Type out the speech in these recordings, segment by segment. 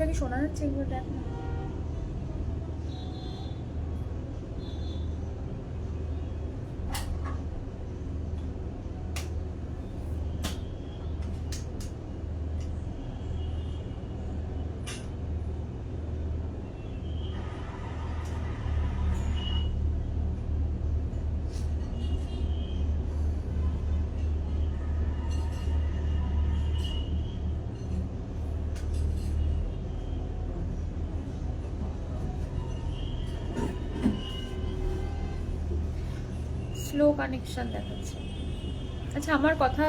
ঠিকঠাকই শোনা যাচ্ছে এগুলো দেখ না? স্লো কানেকশন দেখাচ্ছে। আচ্ছা আমার কথা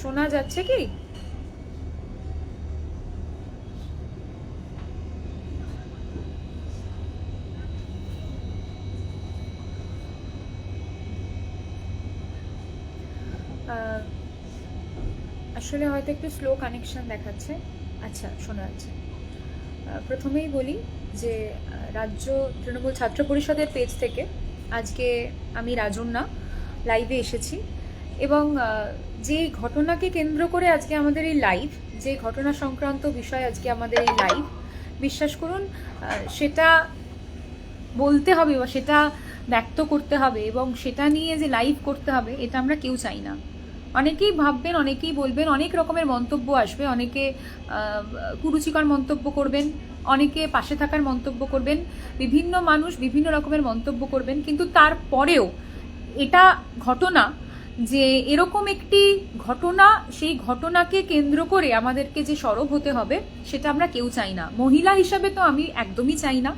শোনা যাচ্ছে কি? আসলে হয়তো একটু স্লো কানেকশন দেখাচ্ছে। আচ্ছা শোনা যাচ্ছে। প্রথমেই বলি যে রাজ্য তৃণমূল ছাত্র পরিষদের পেজ থেকে আজকে আমি রাজন্যা লাইভে এসেছি। এবং যে ঘটনাকে কেন্দ্র করে আজকে আমাদের এই লাইভ যে ঘটনা সংক্রান্ত বিষয় আজকে আমাদের এই লাইভ বিশ্বাস করুন সেটা বলতে হবে বা সেটা ব্যক্ত করতে হবে এবং সেটা নিয়ে যে লাইভ করতে হবে, এটা আমরা কেউ চাই না। অনেকেই ভাববেন, অনেকেই বলবেন, অনেক রকমের মন্তব্য আসবে, অনেকে কুরুচিকর মন্তব্য করবেন। অনেকে পাশে থাকার মন্তব্য করবেন, বিভিন্ন মানুষ বিভিন্ন রকমের মন্তব্য করবেন, কিন্তু তারপরেও এটা ঘটনা যে এরকম একটি ঘটনা, সেই ঘটনাকে কেন্দ্র করে আমাদেরকে যে সরব হতে হবে, সেটা আমরা কেউ চাই না। মহিলা হিসাবে তো আমি একদমই চাই না,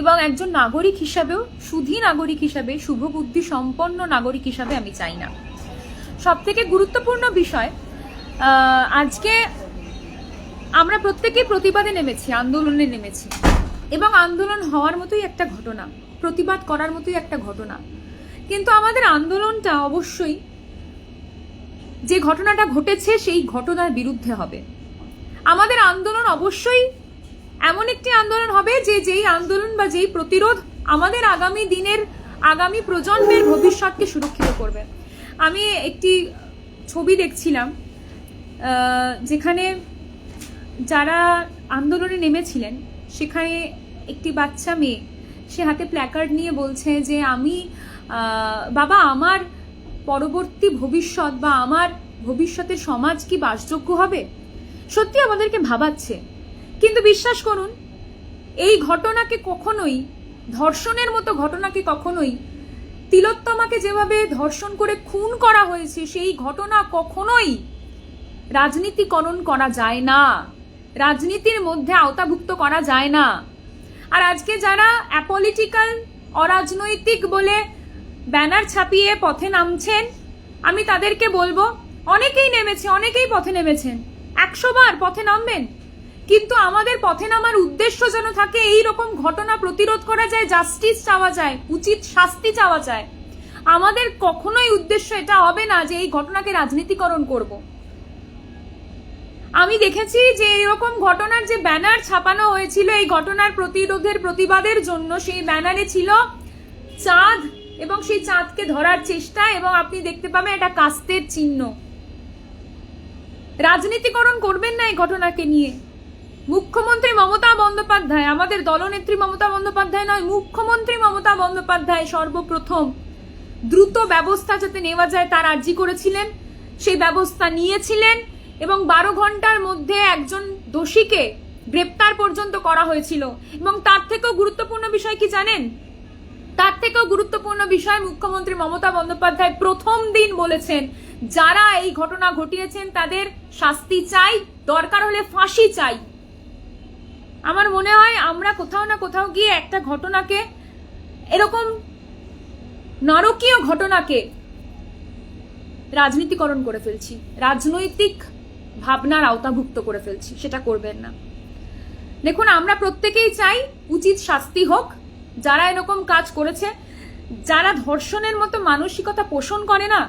এবং একজন নাগরিক হিসাবেও, সুধী নাগরিক হিসাবে শুভবুদ্ধি সম্পন্ন নাগরিক হিসাবে আমি চাই না। সব থেকে গুরুত্বপূর্ণ বিষয় আজকে আমরা প্রত্যেকেই প্রতিবাদে নেমেছি, আন্দোলনে নেমেছি। এবং আন্দোলন হওয়ার মতোই একটা ঘটনা, প্রতিবাদ করার মতোই একটা ঘটনা। কিন্তু আমাদের আন্দোলনটা অবশ্যই যে ঘটনাটা ঘটেছে, সেই ঘটনার বিরুদ্ধে হবে। আমাদের আন্দোলন অবশ্যই এমন একটি আন্দোলন হবে যে যেই আন্দোলন বা যেই প্রতিরোধ আমাদের আগামী দিনের, আগামী প্রজন্মের ভবিষ্যৎকে সুরক্ষিত করবে। আমি একটি ছবি দেখছিলাম যেখানে যারা আন্দোলনে নেমেছিলেন, সেখানে একটি বাচ্চা মেয়ে, সে হাতে প্ল্যাকার্ড নিয়ে বলছে যে, আমি বাবা, আমার পরবর্তী ভবিষ্যৎ বা আমার ভবিষ্যতের সমাজ কি বাসযোগ্য হবে? সত্যি আমাদেরকে ভাবাচ্ছে। কিন্তু বিশ্বাস করুন, এই ঘটনাকে কখনোই, ধর্ষণের মতো ঘটনাকে কখনোই তিলোত্তমাকে যেভাবে ধর্ষণ করে খুন করা হয়েছে, সেই ঘটনা কখনোই রাজনীতিকরণ করা যায় না। রাজনীতির মধ্যে আওতাভুক্ত করা যায় না। আর আজকে যারা অ্যাপলিটিক্যাল অরাজনৈতিক বলে ব্যানার ছাপিয়ে পথে নামছেন, আমি তাদেরকে বলব, অনেকেই নেমেছে, অনেকেই পথে নেমেছেন। একশো বার পথে নামবেন। কিন্তু আমাদের পথে নামার উদ্দেশ্য যেন থাকে এই রকম ঘটনা প্রতিরোধ করা যায় জাস্টিস চাওয়া যায়, উচিত শাস্তি চাওয়া যায়। আমাদের কখনোই উদ্দেশ্য এটা হবে না যে এই ঘটনাকে রাজনীতিকরণ করব। আমি দেখেছি যে এরকম ঘটনার যে ব্যানার ছাপানো হয়েছিল, এই ঘটনার প্রতিরোধের প্রতিবাদের জন্য সেই ব্যানারে ছিল চাঁদ এবং সেই চাঁদকে ধরার চেষ্টা এবং আপনি দেখতে পাবেন এটা কাস্তের চিহ্ন। রাজনীতিকরণ করবেন না এই ঘটনাকে নিয়ে। মুখ্যমন্ত্রী মমতা বন্দ্যোপাধ্যায়, আমাদের দলনেত্রী মমতা বন্দ্যোপাধ্যায় নয়, মুখ্যমন্ত্রী মমতা বন্দ্যোপাধ্যায় সর্বপ্রথম দ্রুত ব্যবস্থা যাতে নেওয়া যায় তার আর্জি করেছিলেন, সেই ব্যবস্থা নিয়েছিলেন। এবং বারো ঘণ্টার মধ্যে একজন দোষীকে গ্রেপ্তার পর্যন্ত করা হয়েছিল। এবং তার থেকেও গুরুত্বপূর্ণ বিষয় কি জানেন? তার থেকেও গুরুত্বপূর্ণ বিষয় মুখ্যমন্ত্রী মমতা বন্দ্যোপাধ্যায় প্রথম দিন বলেছেন, যারা এই ঘটনা ঘটিয়েছেন তাদের শাস্তি চাই, দরকার হলে ফাঁসি চাই। আমার মনে হয় আমরা কোথাও না কোথাও গিয়ে একটা ঘটনাকে, এরকম নারকীয় ঘটনাকে রাজনীতিকরণ করে ফেলছি। রাজনৈতিক ভাবনার আওতাভুক্ত করে ফেলছি, সেটা করবেন না। দেখুন, আমরা প্রত্যেকেই চাই উচিত শাস্তি হোক। যারা এরকম কাজ করেছে, যারা ধর্ষণের মতো মানসিকতা পোষণ করে না,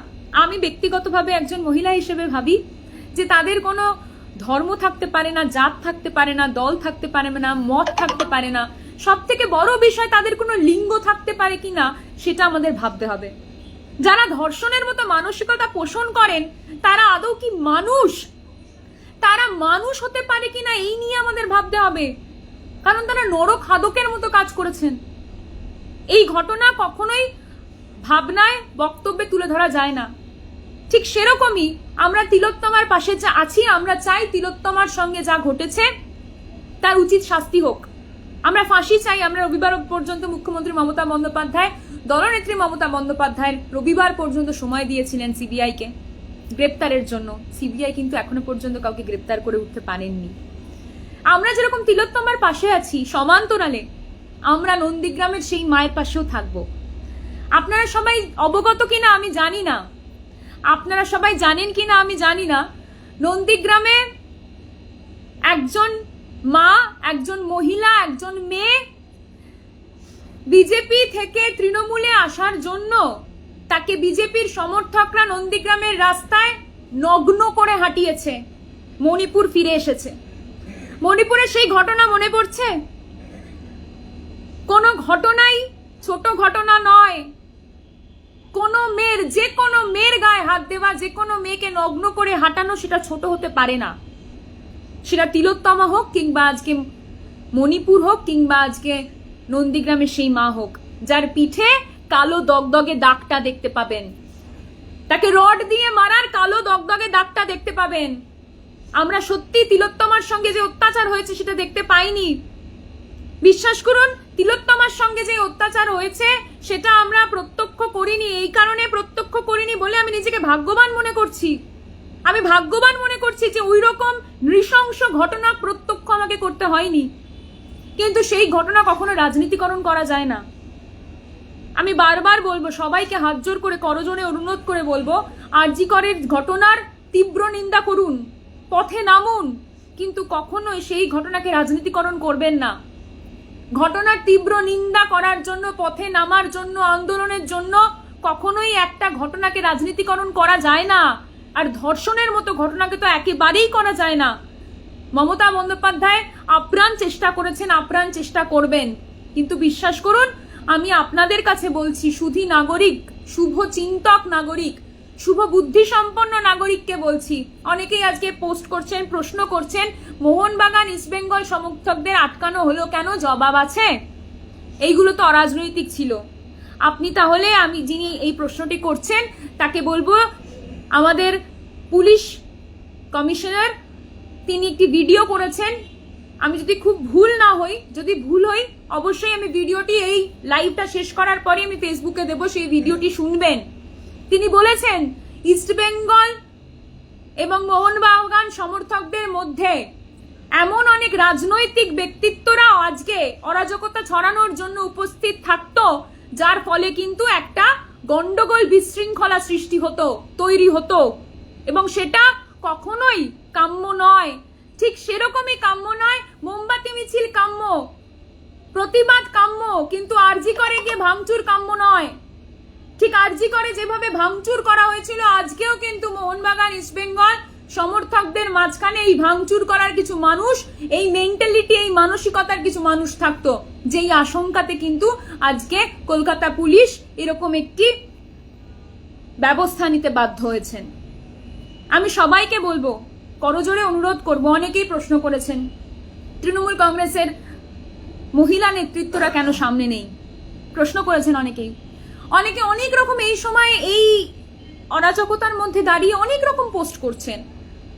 আমি ব্যক্তিগতভাবে একজন মহিলা হিসেবে ভাবি যে তাদের কোনো ধর্ম থাকতে পারে না, জাত থাকতে পারে না, দল থাকতে পারে না, মত থাকতে পারে না সব থেকে বড় বিষয় তাদের কোনো লিঙ্গ থাকতে পারে কিনা সেটা আমাদের ভাবতে হবে। যারা ধর্ষণের মতো মানসিকতা পোষণ করেন, তারা আদৌ কি মানুষ? তারা মানুষ হতে পারে কিনা এই নিয়ে আমাদের ভাবতে হবে। কারণ তারা নরখাদকের মতো কাজ করেছেন। এই ঘটনা কখনোই ভাবনায়, বক্তব্যে তুলে ধরা যায় না। ঠিক সেরকমই আমরা তিলোত্তমার পাশে যা আছি, আমরা চাই তিলোত্তমার সঙ্গে যা ঘটেছে, তার উচিত শাস্তি হোক। আমরা ফাঁসি চাই, আমরা রবিবার পর্যন্ত মুখ্যমন্ত্রী মমতা বন্দ্যোপাধ্যায়, দলনেত্রী মমতা বন্দ্যোপাধ্যায়ের রবিবার পর্যন্ত সময় দিয়েছিলেন সিবিআইকে। গ্রেপ্তারের জন্য। সিবিআই কিন্তু এখনও পর্যন্ত কাউকে গ্রেপ্তার করে উঠতে পারেননি। আমরা যেরকম তিলোত্তমার পাশে আছি, সমান্তরালে আমরা নন্দীগ্রামের সেই মায়ের পাশেও থাকব। আপনারা সবাই অবগত কিনা আমি জানি না। আপনারা সবাই জানেন কিনা আমি জানি না। নন্দীগ্রামে একজন মা, একজন মহিলা, একজন মেয়ে, বিজেপি থেকে তৃণমূলে আসার জন্য তাকে বিজেপির সমর্থকরা নন্দীগ্রামের রাস্তায় নগ্ন করে হাঁটিয়েছে। মণিপুর ফিরে এসেছে। মণিপুরের সেই ঘটনা মনে পড়ছে? কোনো ঘটনাই ছোট ঘটনা নয়। কোনো মেয়ের, যে কোনো মেয়ের গায়ে হাত দেওয়া, যে কোনো মেয়েকে নগ্ন করে হাঁটানো সেটা ছোট হতে পারে না। সেটা তিলোত্তমা হোক কিংবা আজকে মণিপুর হোক কিংবা আজকে নন্দীগ্রামের সেই মা হোক, যার পিঠে কালো দগদগে দাগটা দেখতে পাবেন। তাকে রড দিয়ে মারার কালো দগদগে দাগটা দেখতে পাবেন। আমরা সত্যি তিলোত্তমার সঙ্গে যে অত্যাচার হয়েছে সেটা দেখতে পাইনি। বিশ্বাস করুন, তিলোত্তমার সঙ্গে যে অত্যাচার হয়েছে সেটা আমরা প্রত্যক্ষ করিনি। এই কারণে প্রত্যক্ষ করিনি বলে আমি নিজেকে ভাগ্যবান মনে করছি। আমি ভাগ্যবান মনে করছি যে ওই রকম নৃশংস ঘটনা প্রত্যক্ষ আমাকে করতে হয়নি। কিন্তু সেই ঘটনা কখনো রাজনীতিকরণ করা যায় না। আমি বারবার বলব, সবাইকে হাত জোর করে করজোনে অনুরোধ করে বলব আরজি করের ঘটনার তীব্র নিন্দা করুন, পথে নামুন, কিন্তু কখনোই সেই ঘটনাকে রাজনীতিকরণ করবেন না। ঘটনার তীব্র নিন্দা করার জন্য, পথে নামার জন্য, আন্দোলনের জন্য কখনোই একটা ঘটনাকে রাজনীতিকরণ করা যায় না। আর ধর্ষণের মতো ঘটনাকে তো একেবারেই করা যায় না। মমতা বন্দ্যোপাধ্যায় আপ্রাণ চেষ্টা করেছেন, আপ্রাণ চেষ্টা করবেন। কিন্তু বিশ্বাস করুন আমি আপনাদের কাছে বলছি, সুধী নাগরিক, শুভ চিন্তক নাগরিক, শুভ বুদ্ধি সম্পন্ন নাগরিককে বলছি। অনেকেই আজকে পোস্ট করছেন, প্রশ্ন করছেন, মোহনবাগান ইস্টবেঙ্গল সমর্থকদের আটকানো হলো কেন? জবাব আছে। এইগুলো তো অরাজনৈতিক ছিল। আপনি তাহলে, আমি যিনি এই প্রশ্নটি করছেন, তাকে বলব, আমাদের পুলিশ কমিশনার, তিনি একটি ভিডিও করেছেন। আমি যদি খুব ভুল না হই, যদি ভুল হই অবশ্যই আমি ভিডিওটি এই লাইভটা শেষ করার পরে আমি ফেসবুকে দেবো, সেই ভিডিওটি শুনবেন। তিনি বলেছেন ইস্টবেঙ্গল এবং মোহনবাগান সমর্থকদের মধ্যে এমন অনেক রাজনৈতিক ব্যক্তিত্বরা আজকে অরাজকতা ছড়ানোর জন্য উপস্থিত থাকত, যার ফলে কিন্তু একটা গন্ডগোল বিশৃঙ্খলা সৃষ্টি হতো, তৈরি হতো। এবং সেটা কখনোই কাম্য নয়। ঠিক সেরকমই কাম্য নয়, মোমবাতি মিছিল কাম্য। প্রতিবাদ কাম্য, কিন্তু আরজি করে গিয়ে ভাঙচুর কাম্য নয়। ঠিক আরজি করে যেভাবে ভাঙচুর করা হয়েছিল, আজকেও কিন্তু মোহনবাগান ইস্টবেঙ্গল সমর্থকদের মাঝখানে এই ভাঙচুর করার কিছু মানুষ, এই মেন্টালিটি এই মানসিকতার কিছু মানুষ থাকতো। যেই আশঙ্কাতে কিন্তু আজকে কলকাতা পুলিশ এরকম একটি ব্যবস্থা নিতে বাধ্য হয়েছেন। আমি সবাইকে বলব করজোরে অনুরোধ করব, অনেকেই প্রশ্ন করেছেন। তৃণমূল কংগ্রেসের মহিলা নেতৃত্বরা কেন সামনে নেই? প্রশ্ন করেছেন অনেকেই। অনেকে অনেক রকম এই সময় এই অরাজকতার মধ্যে দাঁড়িয়ে অনেক রকম পোস্ট করছেন।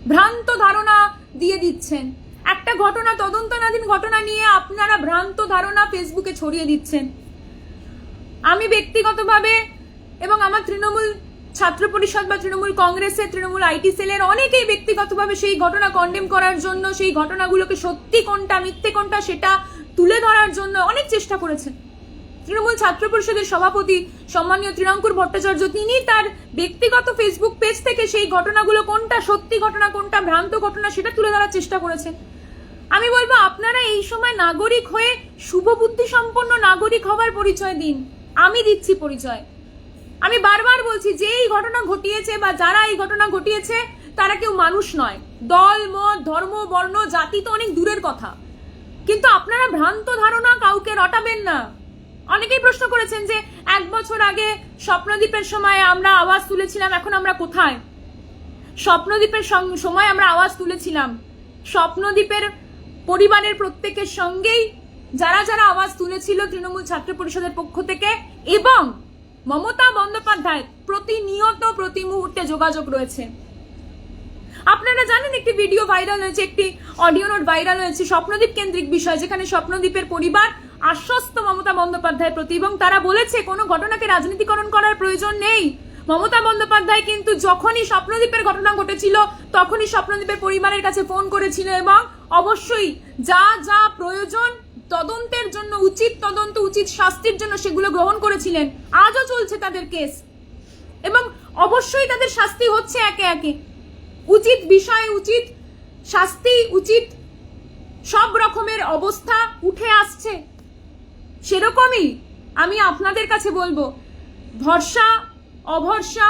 ভ্রান্ত ধারণা দিয়ে দিচ্ছেন। একটা ঘটনা, তদন্তনাধীন ঘটনা নিয়ে আপনারা ভ্রান্ত ধারণা ফেসবুকে ছড়িয়ে দিচ্ছেন। আমি ব্যক্তিগতভাবে এবং আমার তৃণমূল ছাত্র পরিষদ বা তৃণমূল কংগ্রেসের তৃণমূল আইটি সেলের অনেকেই ব্যক্তিগতভাবে সেই ঘটনা কন্ডেম করার জন্য সেই ঘটনাগুলোকে সত্যি কোনটা, মিথ্যে কোনটা, সেটা তুলে ধরার জন্য অনেক চেষ্টা করেছেন। তৃণমূল ছাত্র পরিষদের সভাপতি সম্মানীয় ত্রিনাঙ্কুর ভট্টাচার্য, তিনি তার ব্যক্তিগত ফেসবুক পেজ থেকে সেই ঘটনাগুলো কোনটা সত্যি ঘটনা, কোনটা ভ্রান্ত ঘটনা সেটা তুলে ধরার চেষ্টা করেছেন আমি বলব, আপনারা এই সময় নাগরিক হয়ে শুভ বুদ্ধি সম্পন্ন নাগরিক হওয়ার পরিচয় দিন। আমি দিচ্ছি পরিচয়। আমি বারবার বলছি যে এই ঘটনা ঘটিয়েছে বা যারা এই ঘটনা ঘটিয়েছে, তারা কেউ মানুষ নয়। দল, মত, ধর্ম, বর্ণ, জাতি তো অনেক দূরের কথা। কিন্তু আপনারা ভ্রান্ত ধারণা কাউকে রটাবেন না। অনেকেই প্রশ্ন করেছেন যে, এক বছর আগে স্বপ্নদ্বীপের সময় আমরা আওয়াজ তুলেছিলাম, এখন আমরা কোথায়? স্বপ্নদ্বীপের সময় আমরা আওয়াজ তুলেছিলাম। স্বপ্নদ্বীপের পরিবারের প্রত্যেকের সঙ্গেই যারা যারা আওয়াজ তুলেছিল তৃণমূল ছাত্র পরিষদের পক্ষ থেকে এবং মমতা বন্দ্যোপাধ্যায় প্রতিনিয়ত প্রতি মুহূর্তে যোগাযোগ রয়েছে। আপনারা জানেন একটি ভিডিও ভাইরাল হয়েছে, একটি অডিও নোট ভাইরাল হয়েছে স্বপ্নদ্বীপ কেন্দ্রিক বিষয়, যেখানে স্বপ্নদ্বীপের পরিবার আশ্বস্ত মমতা বন্দ্যোপাধ্যায়ের প্রতি এবং তারা বলেছে, কোনো ঘটনাকে রাজনীতিকরণ করার প্রয়োজন নেই। মমতা বন্দ্যোপাধ্যায় কিন্তু যখনই স্বপ্নদ্বীপের ঘটনা ঘটেছিল, তখনই স্বপ্নদ্বীপের পরিবারের কাছে ফোন করেছিল এবং অবশ্যই যা যা প্রয়োজন, তদন্তের জন্য, উচিত তদন্ত, উচিত শাস্তির জন্য সেগুলো গ্রহণ করেছিলেন। আজও চলছে তাদের কেস এবং অবশ্যই তাদের শাস্তি হচ্ছে একে একে। উচিত বিষয়, উচিত শাস্তি, উচিত সব রকমের অবস্থা উঠে আসছে। সেরকমই আমি আপনাদের কাছে বলব, ভরসা, অভরসা,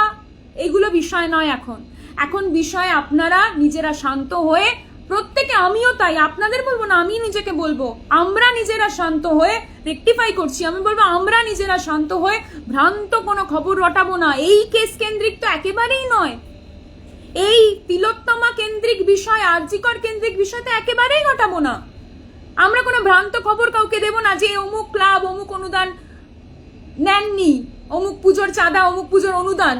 এগুলো বিষয় নয় এখন। এখন বিষয় আপনারা নিজেরা শান্ত হয়ে, প্রত্যেকে আমিও তাই, আপনাদের বলব না, আমি নিজেকে বলব, আমরা নিজেরা শান্ত হয়ে রেকটিফাই করছি। আমি বলব, আমরা নিজেরা শান্ত হয়ে ভ্রান্ত কোনো খবর রটাবো না। এই কেস কেন্দ্রিক তো একেবারেই নয়। এই তিলোত্তমা কেন্দ্রিক বিষয়, আর্জিকর কেন্দ্রিক বিষয়তে একেবারেই ঘটাবো না। আমরা কোনো ভ্রান্ত খবর কাউকে দেব না যে অমুক ক্লাব অমুক অনুদান নেননি, অমুক পুজোর চাঁদা, অমুক পুজোর অনুদান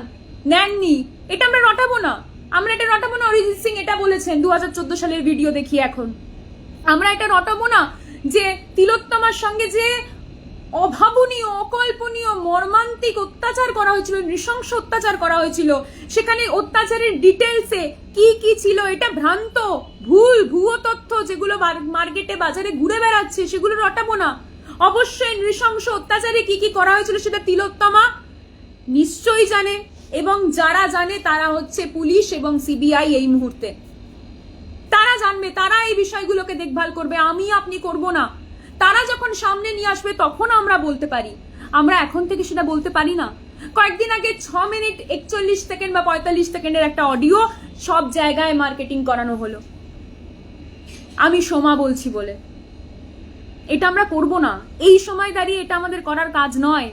নেননি। এটা আমরা রটাবো না। আমরা এটা রটাবো না, অরিজিৎ সিং এটা বলেছেন দু হাজার চোদ্দ সালের ভিডিও দেখি এখন। আমরা এটা রটাবো না যে তিলোত্তমার সঙ্গে যে অভাবনীয়, অকল্পনীয়, মর্মান্তিক অত্যাচার করা হয়েছিল, নৃশংস অত্যাচার করা হয়েছিল। সেখানে অত্যাচারের ডিটেলসে কি কি ছিল এটা ভ্রান্ত, ভুল, ভুয়ো তথ্য যেগুলো মার্কেটে বাজারে ঘুরে বেড়াচ্ছে, সেগুলো রটাবো না। অবশ্যই নৃশংস অত্যাচারে কি কি করা হয়েছিল সেটা তিলোত্তমা নিশ্চয়ই জানে এবং যারা জানে তারা হচ্ছে পুলিশ এবং সিবিআই এই মুহূর্তে। তারা জানবে, তারা এই বিষয়গুলোকে দেখভাল করবে, আমি আপনি করব না। তারা যখন সামনে নিয়ে আসবে, তখন আমরা বলতে পারি। আমরা এখন থেকে সেটা বলতে পারি না। কয়েকদিন আগে ছ মিনিট একচল্লিশ সেকেন্ড বা পঁয়তাল্লিশ সেকেন্ডের একটা অডিও সব জায়গায় মার্কেটিং করানো হলো। আমি সোমা বলছি বলে। এটা আমরা করব না। এই সময় দাঁড়িয়ে এটা আমাদের করার কাজ নয়।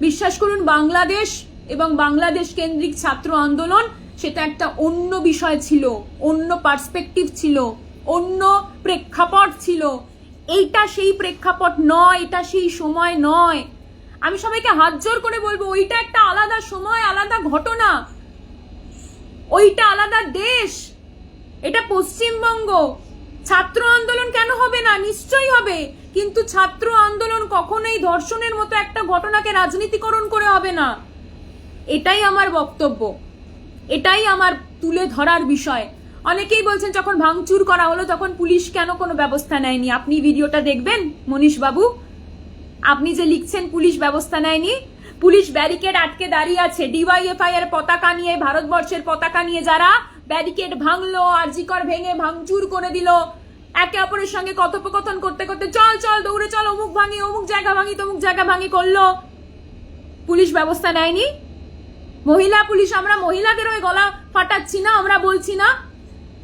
বিশ্বাস করুন, বাংলাদেশ এবং বাংলাদেশ কেন্দ্রিক ছাত্র আন্দোলন সেটা একটা অন্য বিষয় ছিল, অন্য পার্সপেক্টিভ ছিল, অন্য প্রেক্ষাপট ছিল। এইটা সেই প্রেক্ষাপট নয়, এটা সেই সময় নয়। আমি সবাইকে হাত জোর করে বলব, ওইটা একটা আলাদা সময়, আলাদা ঘটনা। ওইটা আলাদা দেশ। এটা পশ্চিমবঙ্গ। ছাত্র আন্দোলন কেন হবে না? নিশ্চয়ই হবে। কিন্তু ছাত্র আন্দোলন কখনোই ধর্ষণের মতো একটা ঘটনাকে রাজনীতিকরণ করে হবে না। এটাই আমার বক্তব্য। এটাই আমার তুলে ধরার বিষয়। অনেকেই বলছেন যখন ভাঙচুর করা হলো তখন পুলিশ কেন কোনো ব্যবস্থা নেয়নি? আপনি ভিডিওটা দেখবেন মনীষ বাবু আপনি যে লিখছেন পুলিশ ব্যবস্থা নেয়নি, পুলিশ ব্যারিকেড আটকে দাঁড়িয়ে আছে। ডিওয়াইএফআই এর পতাকা নিয়ে, ভারতবর্ষের পতাকা নিয়ে যারা ব্যারিকেড ভাঙলো, আরজিকর ভেঙে ভাঙচুর করে দিল, একে অপরের সঙ্গে কথোপকথন করতে করতে চল চল, দৌড়ে চল, অমুক ভাঙি, অমুক জায়গা ভাঙি, তমুক জায়গা ভাঙি করল। পুলিশ ব্যবস্থা নেয়নি? মহিলা পুলিশ, আমরা মহিলাদের ওই গলা ফাটাচ্ছি না, আমরা বলছি না।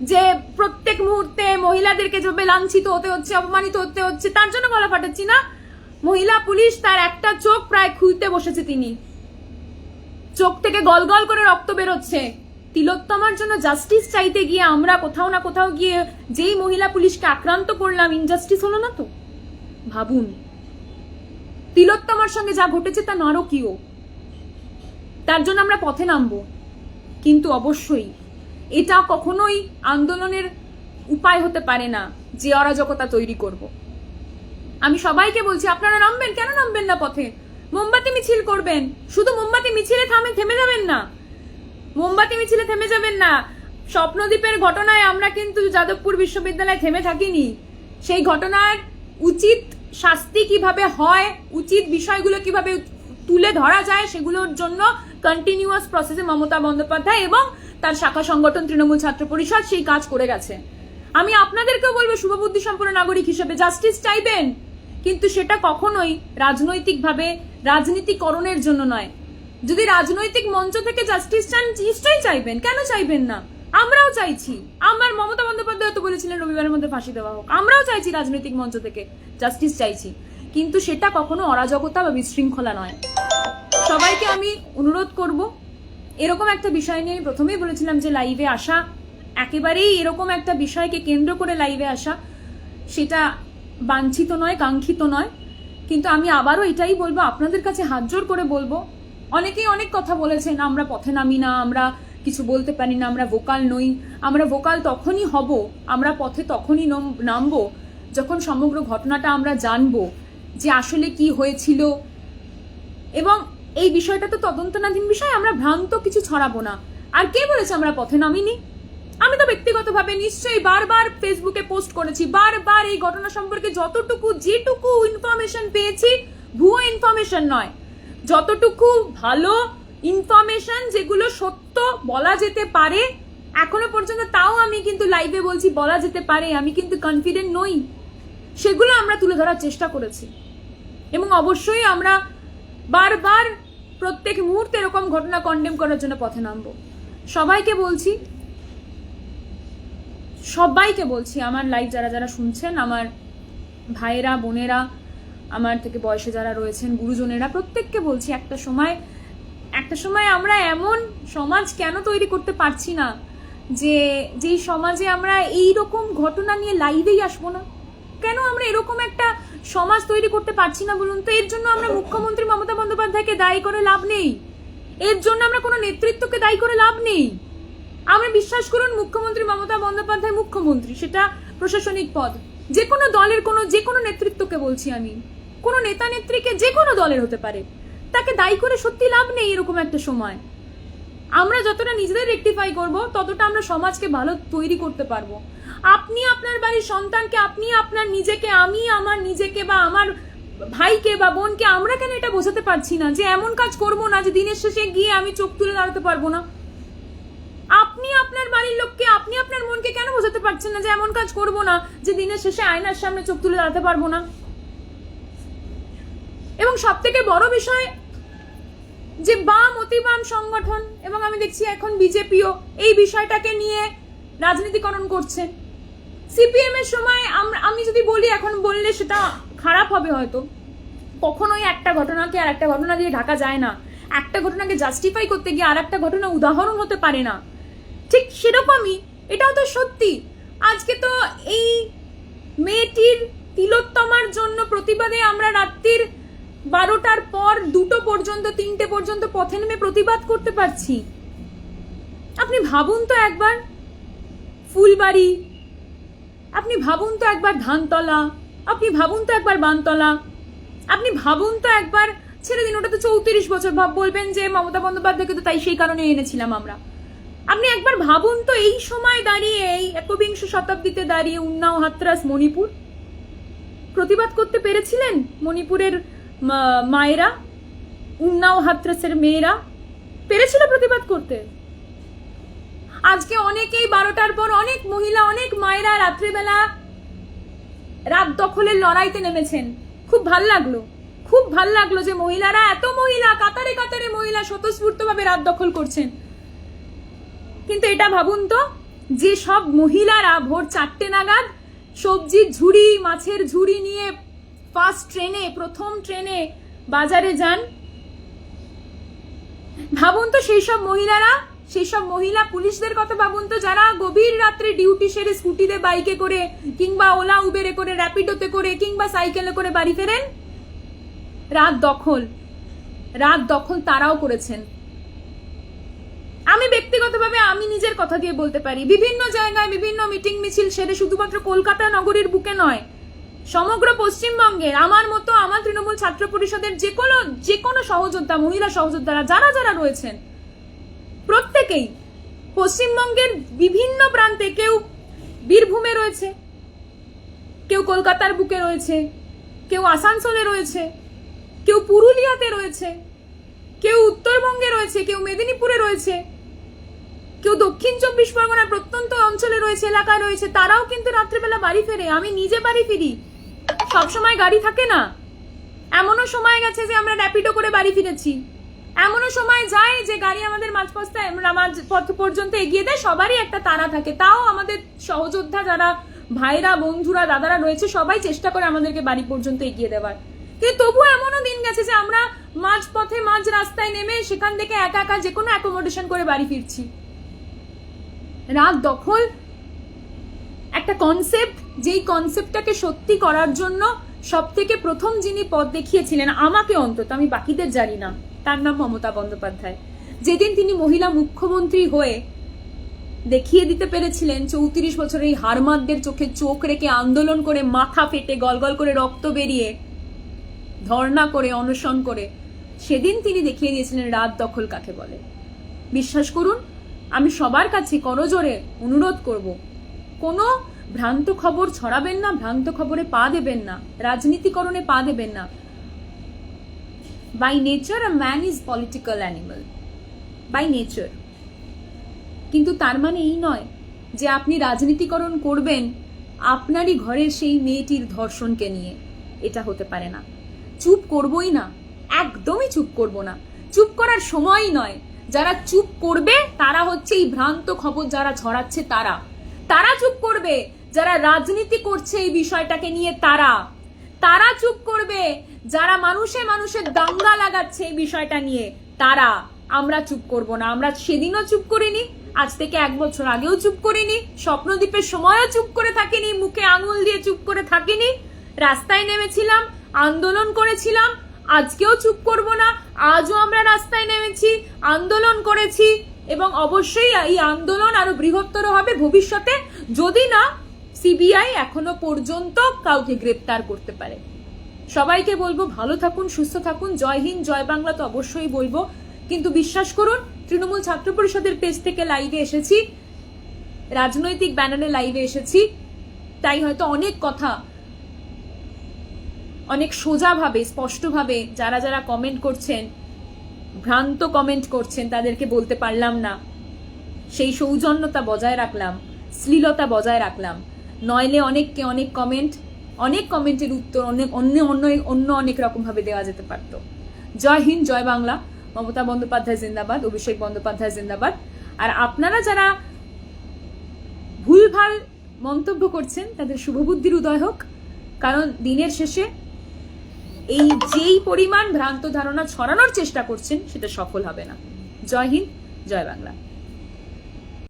যে প্রত্যেক মুহূর্তে মহিলাদেরকে যেভাবে লাঞ্ছিত হতে হচ্ছে, অপমানিত হতে হচ্ছে, তার জন্য গলা ফাটাচ্ছি না? মহিলা, পুলিশ, তার একটা চোখ প্রায় খুলতে বসেছে তিনি। চোখ থেকে গল গল করে রক্ত বেরোচ্ছে। তিলোত্তমার জন্য জাস্টিস চাইতে গিয়ে আমরা কোথাও না কোথাও গিয়ে যেই মহিলা পুলিশকে আক্রান্ত করলাম ইনজাস্টিস হলো না তো? ভাবুন। তিলোত্তমার সঙ্গে যা ঘটেছে তা নারকীয়। তার জন্য আমরা পথে নামবো। কিন্তু অবশ্যই এটা কখনোই আন্দোলনের উপায় হতে পারে না যে অরাজকতা তৈরি করব। আমি সবাইকে বলছি, আপনারা নামবেন? কেন নামবেন না পথে? মোমবাতি মিছিল করবেন। শুধু মোমবাতি মিছিলে থামে থেমে যাবেন না। মোমবাতি মিছিলে থেমে যাবেন না। স্বপ্নদ্বীপের ঘটনায় আমরা কিন্তু যাদবপুর বিশ্ববিদ্যালয়ে থেমে থাকিনি। সেই ঘটনার উচিত শাস্তি কীভাবে হয়, উচিত বিষয়গুলো কীভাবে তুলে ধরা যায়, সেগুলোর জন্য কন্টিনিউয়াস প্রসেসে মমতা বন্দ্যোপাধ্যায় এবং তার শাখা সংগঠন তৃণমূল ছাত্র পরিষদ সেই কাজ করে গেছে। আমি আপনাদেরকেও বলব শুভবুদ্ধি সম্পন্ন নাগরিক হিসেবে জাস্টিস চাইবেন, কিন্তু সেটা কখনোই রাজনৈতিকভাবে রাজনীতিকরণের জন্য নয়। যদি রাজনৈতিক মঞ্চ থেকে জাস্টিস চান, নিশ্চয়ই চাইবেন। কেন চাইবেন না? আমরাও চাইছি। আমার মমতা বন্দ্যোপাধ্যায় তো বলেছিলেন, রবিবারের মধ্যে ফাঁসি দেওয়া হোক। আমরাও চাইছি রাজনৈতিক মঞ্চ থেকে জাস্টিস চাইছি। কিন্তু সেটা কখনো অরাজকতা বা বিশৃঙ্খলা নয়। সবাইকে আমি অনুরোধ করব, এরকম একটা বিষয় নিয়ে আমি প্রথমেই বলেছিলাম যে লাইভে আসা, একেবারেই এরকম একটা বিষয়কে কেন্দ্র করে লাইভে আসা, সেটা বাঞ্ছিত নয়, কাঙ্ক্ষিত নয়। কিন্তু আমি আবারও এটাই বলব, আপনাদের কাছে হাত জোর করে বলব, অনেকেই অনেক কথা বলেছেন, আমরা পথে নামি না, আমরা কিছু বলতে পারি না, আমরা ভোকাল নই, আমরা ভোকাল তখনই হব, আমরা পথে তখনই নম- নামবো, যখন সমগ্র ঘটনাটা আমরা জানব, যে আসলে কি হয়েছিল। এবং এই বিষয়টা তো তদন্তনাধীন বিষয়, আমরা ভ্রান্ত কিছু ছড়াবো না। আর কে বলেছে আমরা পথে নামিনি? আমি তো ব্যক্তিগতভাবে নিশ্চয়ই বারবার ফেসবুকে পোস্ট করেছি, বারবার এই ঘটনা সম্পর্কে যতটুকু, যেটুকু ইনফরমেশন পেয়েছি, ভুয়ো ইনফরমেশন নয়। যতটুকু ভালো ইনফরমেশন যেগুলো সত্য বলা যেতে পারে, এখনও পর্যন্ত তাও আমি কিন্তু লাইভে বলছি, বলা যেতে পারে, আমি কিন্তু কনফিডেন্ট নই। সেগুলো আমরা তুলে ধরার চেষ্টা করেছি। এবং অবশ্যই আমরা বারবার প্রত্যেক মুহূর্তে এরকম ঘটনা কন্ডেম করার জন্য পথে নামবো। সবাইকে বলছি সবাইকে বলছি, আমার লাইভ যারা যারা শুনছেন, আমার ভাইয়েরা, বোনেরা, আমার থেকে বয়সে যারা রয়েছেন, গুরুজনেরা, প্রত্যেককে বলছি, একটা সময় একটা সময় আমরা এমন সমাজ কেন তৈরি করতে পারছি না যে, যেই সমাজে আমরা এই রকম ঘটনা নিয়ে লাইভেই আসব না? কেন আমরা এরকম একটা সমাজ তৈরি করতে পারছি না বলুন তো, এর জন্য আমরা মুখ্যমন্ত্রী মমতা বন্দ্যোপাধ্যায়কে দায়ী করে লাভ নেই। এর জন্য আমরা কোনো নেতৃত্বকে দায়ী করে লাভ নেই। আমরা বিশ্বাস করুন, মুখ্যমন্ত্রী মমতা বন্দ্যোপাধ্যায় মুখ্যমন্ত্রী, সেটা প্রশাসনিক পদ। যে কোনো দলের কোনো, যে কোনো নেতৃত্বকে বলছি আমি। কোনো নেতা নেত্রীকে যে কোনো দলের হতে পারে। তাকে দায়ী করে সত্যি লাভ নেই এরকম একটা সময়। আমরা যতটা নিজেদের রেকটিফাই করব, ততটা আমরা সমাজকে ভালো তৈরি করতে পারব। আপনি আপনার বাড়ির সন্তানকে, আপনি আপনার নিজেকে, আমি আমার নিজেকে বা আমার ভাইকে বা বোনকে আমরা কেন এটা বোঝাতে পারছি না? যে এমন কাজ করব না যে দিনের শেষে গিয়ে আমি চোখ তুলে দাঁড়াতে পারব না। আপনি আপনার বাড়ির লোককে, আপনি আপনার মনকে কেন বোঝাতে পারছেন না যে এমন কাজ করব না যে দিনের শেষে আয়নার সামনে চোখ তুলে দাঁড়াতে পারব না? এবং সব থেকে বড় বিষয়, যে বাম অতি বাম সংগঠন, এবং আমি দেখছি এখন বিজেপিও এই বিষয়টাকে নিয়ে রাজনীতিকরণ করছেন সিপিএম এর সময় আমি যদি বলি, এখন বললে সেটা খারাপ হবে হয়তো। কখনোই একটা ঘটনাকে আর একটা ঘটনা দিয়ে ঢাকা যায় না। একটা ঘটনাকে জাস্টিফাই করতে গিয়ে আর একটা ঘটনা উদাহরণ হতে পারে না। ঠিক সেরকমই এটাও তো সত্যি। আজকে তো এই মেয়েটির তিলোত্তমার জন্য প্রতিবাদে আমরা রাত্রির বারোটার পর দুটো পর্যন্ত, তিনটে পর্যন্ত পথে নেমে প্রতিবাদ করতে পারছি। আপনি ভাবুন তো একবার, ফুলবাড়ি আপনি ভাবুন তো একবার ধানতলা, আপনি ভাবুন তো একবার বানতলা, আপনি ভাবুন তো একবার ছেড়ে দিন, ওটা তো চৌত্রিশ বছর ভাব বলবেন যে মমতা বন্দ্যোপাধ্যায়কে তো তাই সেই কারণে এনেছিলাম আমরা। আপনি একবার ভাবুন তো এই সময় দাঁড়িয়ে, এই একবিংশ শতাব্দীতে দাঁড়িয়ে উন্নাও হাতরাস মণিপুর। প্রতিবাদ করতে পেরেছিলেন মণিপুরের মায়েরা, উন্নাও হাতরাসের মেয়েরা? পেরেছিল প্রতিবাদ করতে? আজকে অনেকেই বারোটার পর অনেক মহিলা, অনেক মায়েরা রাত্রিবেলা রাত দখলের লড়াইতে নেমেছেন। খুব ভালো লাগল। খুব ভালো লাগল যে মহিলারা, এত মহিলা, কাতারে কাতারে মহিলা স্বতঃস্ফূর্তভাবে রাত দখল করছেন। কিন্তু এটা ভাবুন তো, যে সব মহিলারা ভোর চারটে নাগাদ সবজির ঝুড়ি, মাছের ঝুড়ি নিয়ে ফার্স্ট ট্রেনে প্রথম ট্রেনে বাজারে যান। ভাবুন তো সেই সব মহিলারা সেই সব মহিলা পুলিশদের কথা ভাবুন তো যারা গভীর রাত্রে ডিউটি সেরে স্কুটিতে বাইকে করে কিংবা ওলা উবেরে করে, র্যাপিডোতে করে কিংবা সাইকেলে করে বাড়ি ফেরেন? রাত দখল। রাত দখল তারাও করেছেন। আমি ব্যক্তিগতভাবে আমি নিজের কথা দিয়ে বলতে পারি, বিভিন্ন জায়গায় বিভিন্ন মিটিং মিছিল সেরে শুধুমাত্র কলকাতা নগরীর বুকে নয়, সমগ্র পশ্চিমবঙ্গের, আমার মতো আমার তৃণমূল ছাত্র পরিষদের যে কোনো যে কোনো সহযোদ্ধা, মহিলা সহযোদ্ধারা, যারা যারা রয়েছেন প্রত্যেকেই পশ্চিমবঙ্গের বিভিন্ন প্রান্তে কেউ বীরভূমে রয়েছে, কেউ কলকাতার বুকে রয়েছে, কেউ আসানসোলে রয়েছে, কেউ পুরুলিয়াতে রয়েছে, কেউ উত্তরবঙ্গে রয়েছে, কেউ মেদিনীপুরে রয়েছে, কেউ দক্ষিণ চব্বিশ পরগনার প্রত্যন্ত অঞ্চলে রয়েছে, এলাকায় রয়েছে, তারাও কিন্তু রাত্রিবেলা বাড়ি ফেরে। আমি নিজে বাড়ি ফিরি। সবসময় গাড়ি থাকে না। এমনও সময় গেছে যে আমরা র্যাপিডো করে বাড়ি ফিরেছি। এমনও সময় যায় যে গাড়ি আমাদের মাঝপথে মাঝ পথ পর্যন্ত এগিয়ে দেয়, সবারই একটা তারা থাকে। তাও আমাদের সহযোদ্ধা যারা, ভাইরা, বন্ধুরা, দাদারা রয়েছে, সবাই চেষ্টা করে আমাদেরকে বাড়ি পর্যন্ত এগিয়ে দেওয়ার। কিন্তু তবুও এমনও দিন গেছে যে আমরা মাঝ পথে মাঝ রাস্তায় নেমে সেখান থেকে একা একা যে কোনো অ্যাকোমোডেশন করে বাড়ি ফিরছি। রাত দখল, একটা কনসেপ্ট যেই কনসেপ্টটাকে সত্যি করার জন্য সব থেকে প্রথম যিনি পথ দেখিয়েছিলেন, আমাকে অন্তত, আমি বাকিদের জানি না। তার নাম মমতা বন্দ্যোপাধ্যায়। যেদিন তিনি মহিলা মুখ্যমন্ত্রী হয়ে দেখিয়ে দিতে পেরেছিলেন, চৌত্রিশ বছরের এই হারমাদদের চোখে চোখ রেখে আন্দোলন করে মাথা ফেটে গলগল করে রক্ত বেরিয়ে ধর্ণা করে, অনশন করে, সেদিন তিনি দেখিয়ে দিয়েছিলেন রাত দখল কাকে বলে। বিশ্বাস করুন, আমি সবার কাছে করজোরে অনুরোধ করব, কোনো ভ্রান্ত খবর ছড়াবেন না, ভ্রান্ত খবরে পা দেবেন না, রাজনীতিকরণে পা দেবেন না। By nature a man is political animal by nature কিন্তু তার মানে এই নয় যে আপনি রাজনীতিকরণ করবেন আপনারই ঘরের সেই মেয়েটির ধর্ষণকে নিয়ে। এটা হতে পারে না। চুপ করবই না। একদমই চুপ করব না। চুপ করার সময়ই নয়। যারা চুপ করবে, তারা হচ্ছে এই ভ্রান্ত খবর যারা ছড়াচ্ছে তারা। তারা চুপ করবে। যারা রাজনীতি করছে এই বিষয়টাকে নিয়ে তারা। তারা চুপ করবে। যারা মানুষে মানুষের দাঙ্গা লাগাচ্ছে এই বিষয়টা নিয়ে, তারা আমরা চুপ করব না। আমরা সেদিনও চুপ করিনি, আজ থেকে এক বছর আগেও চুপ করিনি, স্বপ্নদ্বীপের সময়ও চুপ করে থাকিনি, মুখে আঙুল দিয়ে চুপ করে থাকিনি, রাস্তায় নেমেছিলাম, আন্দোলন করেছিলাম, আজকেও চুপ করব না, আজও আমরা রাস্তায় নেমেছি, আন্দোলন করেছি, এবং অবশ্যই এই আন্দোলন আরও বৃহত্তর হবে ভবিষ্যতে। যদি না সিবিআই এখনও পর্যন্ত কাউকে গ্রেপ্তার করতে পারে। সবাইকে বলব ভালো থাকুন, সুস্থ থাকুন। জয় হিন্দ, জয় বাংলা তো অবশ্যই বলব। কিন্তু বিশ্বাস করুন, তৃণমূল ছাত্র পরিষদের পেজ থেকে লাইভে এসেছি। রাজনৈতিক ব্যানারে লাইভে এসেছি। তাই হয়তো অনেক কথা, অনেক সোজাভাবে, স্পষ্টভাবে যারা যারা কমেন্ট করছেন, ভ্রান্ত কমেন্ট করছেন, তাদেরকে বলতে পারলাম না। সেই সৌজন্যতা বজায় রাখলাম, শ্লীলতা বজায় রাখলাম। নইলে অনেককে অনেক কমেন্ট অনেক কমেন্টের উত্তর, অনেক, অন্য অন্য অন্য অনেক রকমভাবে দেওয়া যেতে পারত। জয় হিন্দ, জয় বাংলা। মমতা বন্দ্যোপাধ্যায় জিন্দাবাদ, অভিষেক বন্দ্যোপাধ্যায় জিন্দাবাদ। আর আপনারা যারা ভুলভাল মন্তব্য করছেন, তাদের শুভবুদ্ধির উদয় হোক। কারণ দিনের শেষে এই যেই পরিমাণ ভ্রান্ত ধারণা ছড়ানোর চেষ্টা করছেন, সেটা সফল হবে না। জয় হিন্দ, জয় বাংলা।